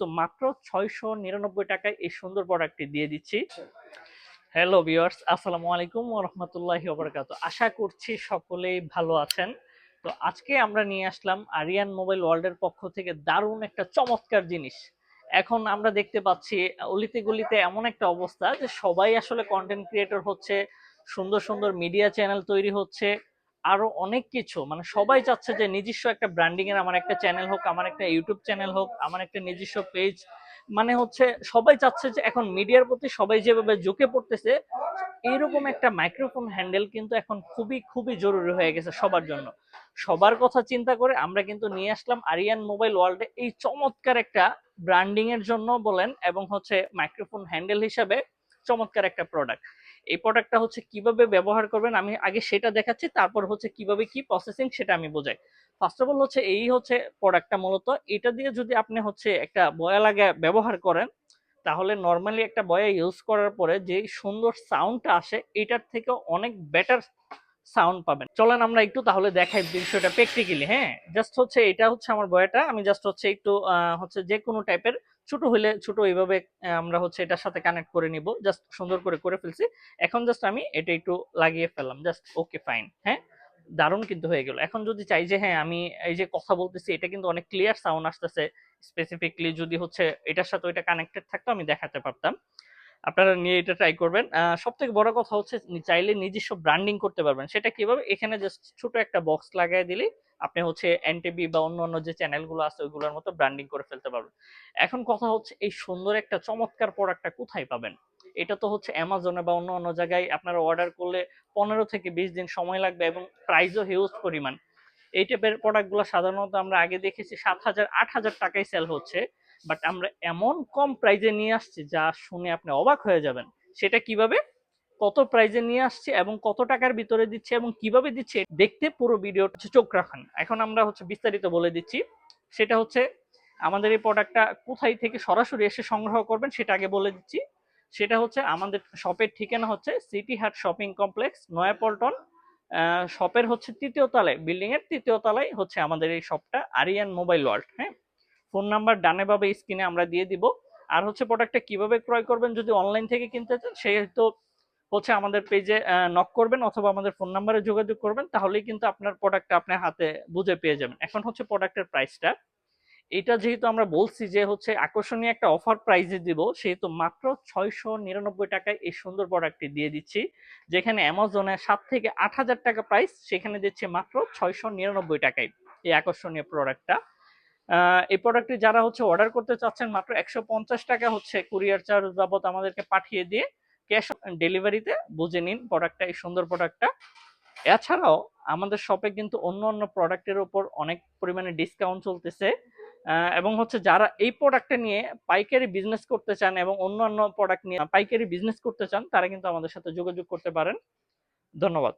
তো মাত্র ছয়শো নিরানব্বই টাকায় এই সুন্দর প্রোডাক্টটি দিয়ে দিচ্ছি। হ্যালো ভিউয়ার্স আসসালামু আলাইকুম রহমতুল্লাহি ওবরাকাত আশা করছি সকলেই ভালো আছেন। তো আজকে আমরা নিয়ে আসলাম আরিয়ান মোবাইল ওয়ার্ল্ডের পক্ষ থেকে দারুণ একটা চমৎকার জিনিস। এখন আমরা দেখতে পাচ্ছি অলিতে গলিতে এমন একটা অবস্থা যে সবাই আসলে কন্টেন্ট ক্রিয়েটর হচ্ছে সুন্দর সুন্দর মিডিয়া চ্যানেল তৈরি হচ্ছে। আরও অনেক কিছু। মানে সবাই চাচ্ছে যে নিজস্ব একটা ব্র্যান্ডিং এর আমার একটা চ্যানেল হোক, আমার একটা ইউটিউব চ্যানেল হোক, আমার একটা নিজস্ব পেজ মানে হচ্ছে সবাই চাচ্ছে যে এখন মিডিয়ার প্রতি সবাই যেভাবে ঝুঁকে পড়তেছে এইরকম একটা মাইক্রোফোন হ্যান্ডেল কিন্তু এখন খুবই খুবই জরুরি হয়ে গেছে সবার জন্য। সবার কথা চিন্তা করে আমরা কিন্তু নিয়ে আসলাম আরিয়ান মোবাইল ওয়ার্ল্ডে এই চমৎকার একটা ব্র্যান্ডিং এর জন্য বলেন এবং হচ্ছে মাইক্রোফোন হ্যান্ডেল হিসাবে চমৎকার একটা প্রোডাক্ট এই প্রোডাক্টটা হচ্ছে কীভাবে ব্যবহার করবেন, আমি আগে সেটা দেখাচ্ছি, তারপর হচ্ছে কীভাবে কি প্রসেসিং সেটা আমি বোঝাই। ফার্স্ট অফ অল হচ্ছে এই হচ্ছে প্রোডাক্টটা মূলত, এটা দিয়ে যদি আপনি হচ্ছে একটা বয়া লাগে ব্যবহার করেন, তাহলে নর্মালি একটা বয়া ইউজ করার পরে যে সুন্দর সাউন্ডটা আসে, এটার থেকে অনেক বেটার সাউন্ড পাবেন। চলেন আমরা একটু তাহলে দেখাই বিষয়টা প্র্যাকটিক্যালি হ্যাঁ? জাস্ট হচ্ছে এটা হচ্ছে আমার বয়াটা, আমি জাস্ট হচ্ছে একটু হচ্ছে যে কোনো টাইপের ছোট হইলে ছোট এইভাবে আমরা হচ্ছে এটার সাথে কানেক্ট করে নিব। জাস্ট সুন্দর করে করে ফেলছি। এখন জাস্ট আমি এটা একটু লাগিয়ে ফেললাম। জাস্ট ওকে ফাইন হ্যাঁ? দারুণ কিন্তু হয়ে গেল। এখন যদি চাই যে হ্যাঁ আমি এই যে কথা বলতেছি, এটা কিন্তু অনেক ক্লিয়ার সাউন্ড আসতেছে। স্পেসিফিকলি যদি হচ্ছে এটার সাথে ওইটা কানেক্টেড থাকতো, আমি দেখাতে পারতাম। আপনারা নিয়ে এটা ট্রাই করবেন। সব থেকে বড় কথা হচ্ছে চাইলে নিজস্ব ব্র্যান্ডিং করতে পারবেন। সেটা কীভাবে? এখানে জাস্ট ছোট একটা বক্স লাগাই দিলে আপনি হচ্ছে এনটিভি বা অন্য অন্য যে চ্যানেলগুলো আছে, ওইগুলোর মতো ব্র্যান্ডিং করে ফেলতে পারবেন। এখন কথা হচ্ছে এই সুন্দর একটা চমৎকার প্রোডাক্টটা কোথায় পাবেন? এটা তো হচ্ছে অ্যামাজনে বা অন্য অন্য জায়গায় আপনারা অর্ডার করলে পনেরো থেকে বিশ দিন সময় লাগবে এবং প্রাইসও হিউজ পরিমাণ। এই টাইপের প্রোডাক্টগুলো সাধারণত আমরা আগে দেখেছি সাত হাজার, আট হাজার টাকায় সেল হচ্ছে। বাট আমরা এমন কম প্রাইজে নিয়ে আসছি যা শুনে আপনি অবাক হয়ে যাবেন। সেটা কীভাবে? কত প্রাইজে নিয়ে আসছে এবং কত টাকার ভিতরে দিচ্ছে এবং কীভাবে দিচ্ছে দেখতে পুরো ভিডিও চোখ রাখান। এখন আমরা হচ্ছে বিস্তারিত বলে দিচ্ছি। সেটা হচ্ছে আমাদের এই প্রোডাক্টটা কোথায় থেকে সরাসরি এসে সংগ্রহ করবেন সেটা আগে বলে দিচ্ছি। সেটা হচ্ছে আমাদের শপের ঠিকানা হচ্ছে সিটি হাট শপিং কমপ্লেক্স নয়াপল্টন। শপের হচ্ছে তৃতীয় তলায় বিল্ডিং এর তৃতীয় তলায় হচ্ছে আমাদের এই শপটা আরিয়ান মোবাইল ওয়ার্ল্ড হ্যাঁ? ফোন নাম্বার ডানে বাবে স্ক্রিনে আমরা দিয়ে দিব। আর হচ্ছে প্রোডাক্টটা কীভাবে ক্রয় করবেন যদি অনলাইন থেকে কিনতে চান সেহেতু হচ্ছে আমাদের পেজে নক করবেন অথবা আমাদের ফোন নাম্বারে যোগাযোগ করবেন, তাহলেই কিন্তু আপনার প্রোডাক্টটা আপনার হাতে বুঝে পেয়ে যাবেন। এখন হচ্ছে প্রোডাক্টের প্রাইসটা এটা যেহেতু আমরা বলছি যে হচ্ছে আকর্ষণীয় একটা অফার প্রাইজে দিব, সেহেতু মাত্র ছয়শো নিরানব্বই টাকায় এই সুন্দর প্রোডাক্টটি দিয়ে দিচ্ছি, যেখানে অ্যামাজনে সাত থেকে আট হাজার টাকা প্রাইস সেখানে দিচ্ছে মাত্র ছয়শো নিরানব্বই টাকায় এই আকর্ষণীয় প্রোডাক্টটা এই প্রোডাক্টটি যারা হচ্ছে অর্ডার করতে চাচ্ছেন, মাত্র একশো পঞ্চাশ টাকা হচ্ছে কুরিয়ার চার্জ বাবদ আমাদেরকে পাঠিয়ে দিয়ে ক্যাশ ডেলিভারিতে বুঝে নিন প্রোডাক্টটা এই সুন্দর প্রোডাক্টটা এছাড়াও আমাদের শপে কিন্তু অন্য অন্য প্রোডাক্টের উপর অনেক পরিমাণে ডিসকাউন্ট চলতেছে। এবং হচ্ছে যারা এই প্রোডাক্টটা নিয়ে পাইকারি বিজনেস করতে চান এবং অন্য অন্য প্রোডাক্ট নিয়ে পাইকারি বিজনেস করতে চান, তারা কিন্তু আমাদের সাথে যোগাযোগ করতে পারেন। ধন্যবাদ।